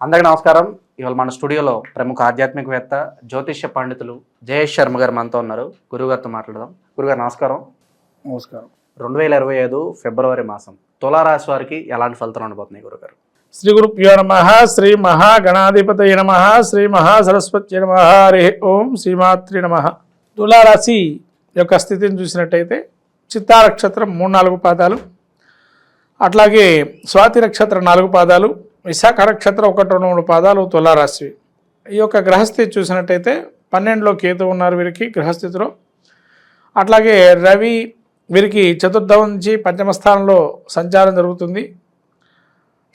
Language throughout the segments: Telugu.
అందరికీ నమస్కారం. ఇవాళ మన స్టూడియోలో ప్రముఖ ఆధ్యాత్మికవేత్త జ్యోతిష్య పండితులు జయేష్ శర్మ గారు మనతో ఉన్నారు. గురుగారితో మాట్లాడదాం. గురుగారు నమస్కారం. నమస్కారం. రెండు వేల ఇరవై ఐదు ఫిబ్రవరి మాసం తులారాశి వారికి ఎలాంటి ఫలితాలు ఉండబోతున్నాయి గురుగారు శ్రీ గురుభ్యో నమ శ్రీ మహాగణాధిపతయ నమ శ్రీ మహాసరస్వతి నమ హరి ఓం శ్రీమాత్రి నమ. తులారాశి యొక్క స్థితిని చూసినట్టయితే చిత్తా నక్షత్రం మూడు నాలుగు పాదాలు అట్లాగే స్వాతి నక్షత్రం నాలుగు పాదాలు విశాఖ నక్షత్రం ఒకటి రెండు మూడు పాదాలు తులారాశి. ఈ యొక్క గ్రహస్థితి చూసినట్టయితే పన్నెండులో కేతు ఉన్నారు వీరికి గ్రహస్థితిలో అట్లాగే రవి వీరికి చతుర్థం నుంచి పంచమ స్థానంలో సంచారం జరుగుతుంది.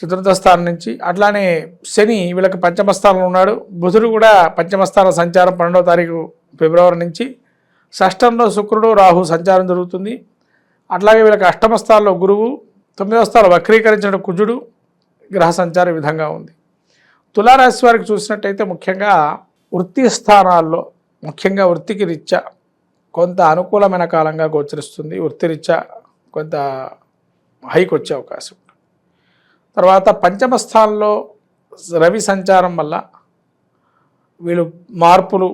చతుర్థ స్థానం నుంచి అట్లానే శని వీళ్ళకి పంచమ స్థానంలో ఉన్నాడు. బుధుడు కూడా పంచమ స్థాన సంచారం పన్నెండవ తారీఖు ఫిబ్రవరి నుంచి. షష్టంలో శుక్రుడు రాహు సంచారం జరుగుతుంది. అట్లాగే వీళ్ళకి అష్టమ స్థానంలో గురువు తొమ్మిదవ స్థానం వక్రీకరించిన కుజుడు గ్రహ సంచార విధంగా ఉంది. తులారాశి వారికి చూసినట్టయితే ముఖ్యంగా వృత్తి స్థానాల్లో ముఖ్యంగా వృత్తికి రీత్యా కొంత అనుకూలమైన కాలంగా గోచరిస్తుంది. వృత్తిరీత్యా కొంత హైక్ వచ్చే అవకాశం ఉంటుంది తర్వాత పంచమ స్థానంలో రవి సంచారం వల్ల వీళ్ళు మార్పులు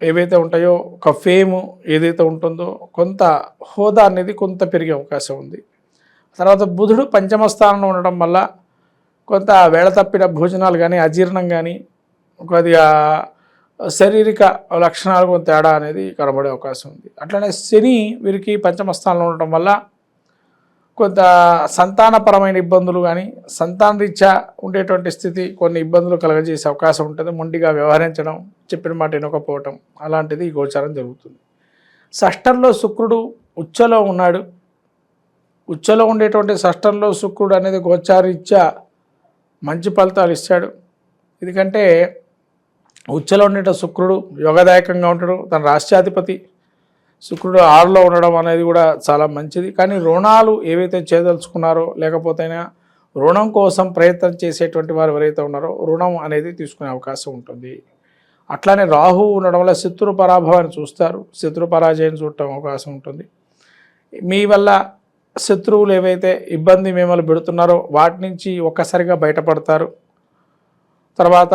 ఏవైతే ఉంటాయో ఒక ఫేము ఏదైతే ఉంటుందో కొంత హోదా అనేది కొంత పెరిగే అవకాశం ఉంది. తర్వాత బుధుడు పంచమ స్థానంలో ఉండడం వల్ల కొంత వేళ తప్పిన భోజనాలు కానీ అజీర్ణం కానీ కొద్దిగా శారీరక లక్షణాలు కొంత తేడా అనేది కనబడే అవకాశం ఉంది. అట్లనే శని వీరికి పంచమ స్థానంలో ఉండటం వల్ల కొంత సంతానపరమైన ఇబ్బందులు కానీ సంతానరీత్యా ఉండేటువంటి స్థితి కొన్ని ఇబ్బందులు కలగజేసే అవకాశం ఉంటుంది. మొండిగా వ్యవహరించడం చెప్పిన మాట వినకపోవటం అలాంటిది ఈ గోచారం జరుగుతుంది. షష్టంలో శుక్రుడు ఉచ్చలో ఉన్నాడు. ఉచ్చలో ఉండేటువంటి షష్టంలో శుక్రుడు అనేది గోచారీత్యా మంచి ఫలితాలు ఇస్తాడు. ఎందుకంటే ఉచ్చలో ఉండేట శుక్రుడు యోగదాయకంగా ఉంటాడు. తన రాష్ట్రాధిపతి శుక్రుడు ఆరులో ఉండడం అనేది కూడా చాలా మంచిది. కానీ రుణాలు ఏవైతే చేయదలుచుకున్నారో లేకపోతేనా రుణం కోసం ప్రయత్నం చేసేటువంటి వారు ఎవరైతే ఉన్నారో రుణం అనేది తీసుకునే అవకాశం ఉంటుంది. అట్లానే రాహు ఉండడం వల్ల శత్రు పరాభవాన్ని చూస్తారు. శత్రు పరాజయం చూడటం అవకాశం ఉంటుంది. మీ వల్ల శత్రువులు ఏవైతే ఇబ్బంది మిమ్మల్ని పెడుతున్నారో వాటి నుంచి ఒక్కసారిగా బయటపడతారు. తర్వాత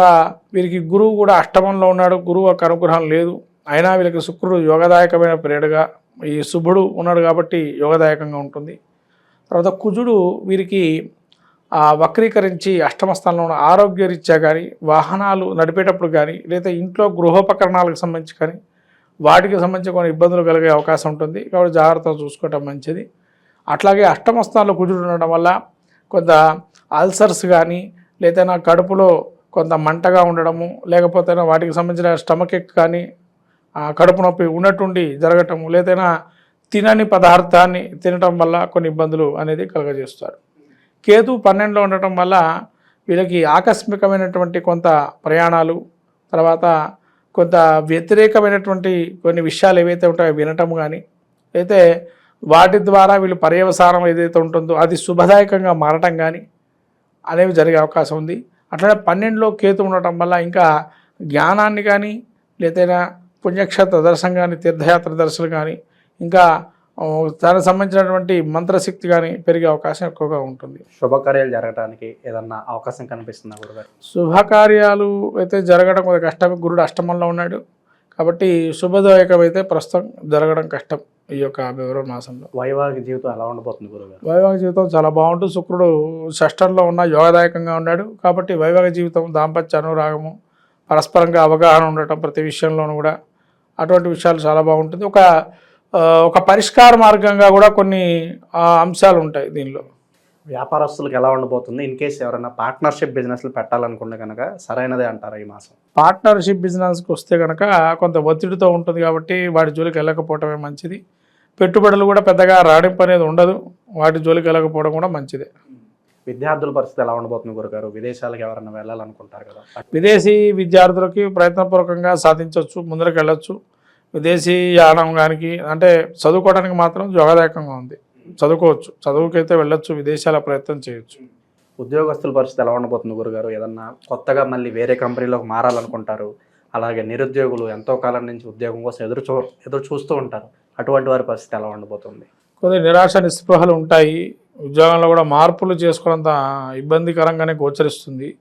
వీరికి గురువు కూడా అష్టమంలో ఉన్నాడు. గురువు ఒక అనుగ్రహం లేదు. అయినా వీళ్ళకి శుక్రుడు యోగదాయకమైన పీరియడ్గా ఈ శుభుడు ఉన్నాడు కాబట్టి యోగదాయకంగా ఉంటుంది. తర్వాత కుజుడు వీరికి ఆ వక్రీకరించి అష్టమ స్థానంలో ఉన్న ఆరోగ్యరీత్యా కానీ వాహనాలు నడిపేటప్పుడు కానీ లేదా ఇంట్లో గృహోపకరణాలకు సంబంధించి కానీ వాటికి సంబంధించి కొన్ని ఇబ్బందులు కలిగే అవకాశం ఉంటుంది. కాబట్టి జాగ్రత్తగా చూసుకోవటం మంచిది. అట్లాగే అష్టమ స్థానంలో కుజుడు ఉండడం వల్ల కొంత అల్సర్స్ కానీ లేదా కడుపులో కొంత మంటగా ఉండడము లేకపోతే వాటికి సంబంధించిన స్టమక్ ఎక్ కానీ కడుపు నొప్పి ఉన్నట్టుండి జరగటము లేదైనా తినని పదార్థాన్ని తినటం వల్ల కొన్ని ఇబ్బందులు అనేది కలుగజేస్తారు. కేతు పన్నెండులో ఉండటం వల్ల వీళ్ళకి ఆకస్మికమైనటువంటి కొంత ప్రయాణాలు తర్వాత కొంత వ్యతిరేకమైనటువంటి కొన్ని విషయాలు ఏవైతే ఉంటాయో వినటం కానీ అయితే వాటి ద్వారా వీళ్ళు పర్యవసానం ఏదైతే ఉంటుందో అది శుభదాయకంగా మారటం కానీ అనేవి జరిగే అవకాశం ఉంది. అట్లనే పన్నెండులో కేతు ఉండటం వల్ల ఇంకా జ్ఞానాన్ని కానీ లేదా పుణ్యక్షేత్ర దర్శనం కానీ తీర్థయాత్ర దర్శనం కానీ ఇంకా దానికి సంబంధించినటువంటి మంత్రశక్తి కానీ పెరిగే అవకాశం ఎక్కువగా ఉంటుంది. శుభకార్యాలు జరగడానికి ఏదన్నా అవకాశం కనిపిస్తుందా గురుగారు? శుభకార్యాలు అయితే జరగడం కొంత కష్టం. గురుడు అష్టమంలో ఉన్నాడు. కాబట్టి శుభదాయకం అయితే ప్రస్తుతం జరగడం కష్టం. ఈ యొక్క ఫిబ్రవరి మాసంలో. వైవాహిక జీవితం ఎలా ఉండబోతుంది గురుగారు వైవాహిక జీవితం చాలా బాగుంటుంది. శుక్రుడు షష్టంలో ఉన్న యోగదాయకంగా ఉన్నాడు. కాబట్టి వైవాహిక జీవితం దాంపత్య అనురాగము పరస్పరంగా అవగాహన ఉండటం ప్రతి విషయంలోనూ కూడా అటువంటి విషయాలు చాలా బాగుంటుంది. ఒక ఒక పరిష్కార మార్గంగా కూడా కొన్ని అంశాలు ఉంటాయి దీనిలో. వ్యాపారస్తులకు ఎలా ఉండబోతుంది? ఇన్ కేసు ఎవరైనా పార్ట్నర్షిప్ బిజినెస్లు పెట్టాలనుకుంటే కనుక సరైనదే అంటారా ఈ మాసం? పార్ట్నర్షిప్ బిజినెస్కి వస్తే కనుక కొంత ఒత్తిడితో ఉంటుంది కాబట్టి వాటి జోలికి వెళ్ళకపోవడమే మంచిది. పెట్టుబడులు కూడా పెద్దగా రాడింపు అనేది ఉండదు. వాటి జోలికి వెళ్ళకపోవడం కూడా మంచిదే. విద్యార్థుల పరిస్థితి ఎలా ఉండబోతుంది గురుగారు? విదేశాలకు ఎవరైనా వెళ్ళాలనుకుంటారు కదా? విదేశీ విద్యార్థులకి ప్రయత్నపూర్వకంగా సాధించవచ్చు ముందరకు వెళ్ళొచ్చు విదేశీ యానం కానీ అంటే చదువుకోవడానికి మాత్రం యోగదాయకంగా ఉంది. చదువుకోవచ్చు. చదువుకైతే వెళ్ళొచ్చు విదేశాల ప్రయత్నం చేయొచ్చు. ఉద్యోగస్తుల పరిస్థితి ఎలా ఉండబోతుంది గురుగారు? ఏదన్నా కొత్తగా మళ్ళీ వేరే కంపెనీలోకి మారాలనుకుంటారు. అలాగే నిరుద్యోగులు ఎంతో కాలం నుంచి ఉద్యోగం కోసం ఎదురు చూ ఎదురు చూస్తూ ఉంటారు. అటువంటి వారి పరిస్థితి ఎలా ఉండబోతుంది? కొన్ని నిరాశ నిస్పృహలు ఉంటాయి. ఉద్యోగంలో కూడా మార్పులు చేసుకోవడంత ఇబ్బందికరంగానే గోచరిస్తుంది.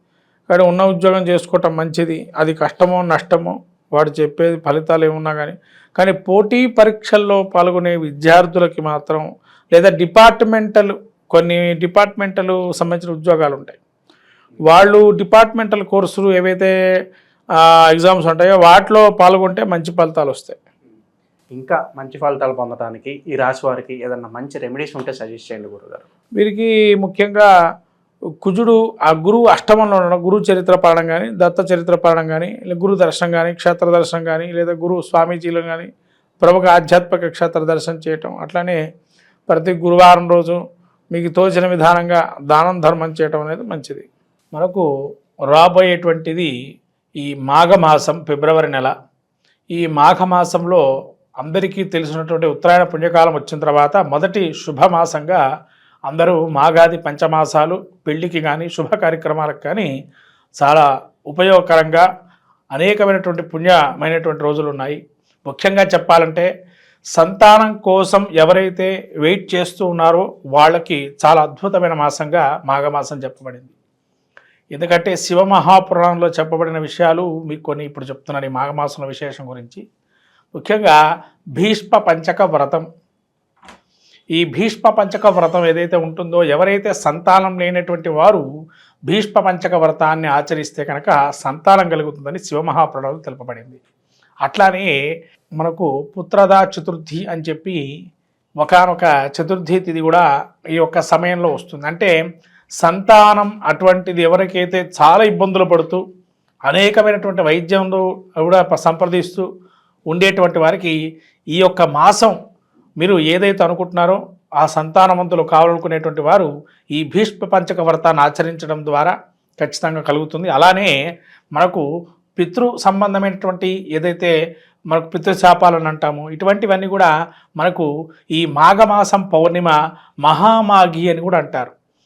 కానీ ఉన్న ఉద్యోగం చేసుకోవటం మంచిది. అది కష్టమో నష్టమో వాడు చెప్పేది ఫలితాలు ఏమున్నా కానీ కానీ పోటీ పరీక్షల్లో పాల్గొనే విద్యార్థులకి మాత్రం లేదా డిపార్ట్మెంటల్ కొన్ని డిపార్ట్మెంటల్ సంబంధించిన ఉద్యోగాలు ఉంటాయి. వాళ్ళు డిపార్ట్మెంటల్ కోర్సులు ఏవైతే ఎగ్జామ్స్ ఉంటాయో వాటిలో పాల్గొంటే మంచి ఫలితాలు వస్తాయి. ఇంకా మంచి ఫలితాలు పొందడానికి ఈ రాశి వారికి ఏదన్నా మంచి రెమెడీస్ ఉంటే సజెస్ట్ చేయండి గురుగారు. వీరికి ముఖ్యంగా కుజుడు ఆ గురువు అష్టమంలో ఉండడం గురువు చరిత్ర పాడడం కానీ దత్త చరిత్ర పాడడం కానీ లేదా గురు దర్శనం కానీ క్షేత్ర దర్శనం కానీ లేదా గురు స్వామీజీలు కానీ ప్రముఖ ఆధ్యాత్మిక క్షేత్ర దర్శనం చేయటం. అట్లానే ప్రతి గురువారం రోజు మీకు తోచిన విధానంగా దానం ధర్మం చేయటం అనేది మంచిది. మనకు రాబోయేటువంటిది ఈ మాఘమాసం ఫిబ్రవరి నెల. ఈ మాఘమాసంలో అందరికీ తెలిసినటువంటి ఉత్తరాయణ పుణ్యకాలం వచ్చిన తర్వాత మొదటి శుభమాసంగా అందరూ మాగాది పంచమాసాలు పెళ్ళికి కానీ శుభ కార్యక్రమాలకు కానీ చాలా ఉపయోగకరంగా అనేకమైనటువంటి పుణ్యమైనటువంటి రోజులు ఉన్నాయి. ముఖ్యంగా చెప్పాలంటే సంతానం కోసం ఎవరైతే వెయిట్ చేస్తూ ఉన్నారో వాళ్ళకి చాలా అద్భుతమైన మాసంగా మాఘమాసం చెప్పబడింది. ఎందుకంటే శివ మహాపురాణంలో చెప్పబడిన విషయాలు మీకు కొన్ని ఇప్పుడు చెప్తున్నాను ఈ మాఘమాసంలో విశేషం గురించి. ముఖ్యంగా భీష్మ పంచక వ్రతం. ఈ భీష్మ పంచక వ్రతం ఏదైతే ఉంటుందో ఎవరైతే సంతానం లేనటువంటి వారు భీష్మ పంచక వ్రతాన్ని ఆచరిస్తే కనుక సంతానం కలుగుతుందని శివమహాప్రణాలు తెలుపబడింది. అట్లానే మనకు పుత్రదా చతుర్థి అని చెప్పి ఒకనొక చతుర్థి తిథి కూడా ఈ యొక్క సమయంలో వస్తుంది. అంటే సంతానం అటువంటిది ఎవరికైతే చాలా ఇబ్బందులు పడుతూ అనేకమైనటువంటి వైద్యంలో కూడా సంప్రదిస్తూ ఉండేటువంటి వారికి ఈ యొక్క మాసం మీరు ఏదైతే అనుకుంటున్నారో ఆ సంతానవంతులు కావాలనుకునేటువంటి వారు ఈ భీష్మ పంచక వ్రతాన్ని ఆచరించడం ద్వారా ఖచ్చితంగా కలుగుతుంది. అలానే మనకు పితృ సంబంధమైనటువంటి ఏదైతే మనకు పితృశాపాలను అంటాము ఇటువంటివన్నీ కూడా మనకు ఈ మాఘమాసం పౌర్ణిమ మహామాఘి అని కూడా అంటారు.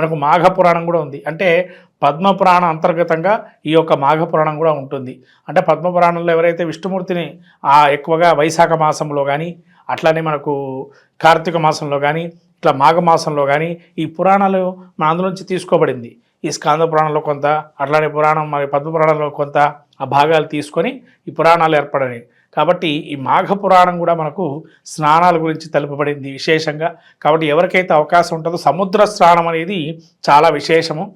మనకు మాఘ పురాణం కూడా ఉంది. అంటే పద్మ పురాణం అంతర్గతంగా ఈ యొక్క మాఘ పురాణం కూడా ఉంటుంది. అంటే పద్మ పురాణంలో ఎవరైతే విష్ణుమూర్తిని ఆ ఎక్కువగా వైశాఖ మాసంలో కానీ అట్లానే మనకు కార్తీక మాసంలో కానీ ఇట్లా మాఘమాసంలో కానీ ఈ పురాణాలు మన అందులోంచి తీసుకోబడింది. ఈ స్కాంద పురాణంలో కొంత అట్లానే పురాణం మరి పద్మ పురాణంలో కొంత ఆ భాగాలు తీసుకొని ఈ పురాణాలు ఏర్పడినాయి. కాబట్టి ఈ మాఘ పురాణం కూడా మనకు స్నానాల గురించి తెలుపబడింది విశేషంగా. కాబట్టి ఎవరికైతే అవకాశం ఉంటుందో సముద్ర స్నానం అనేది చాలా విశేషము.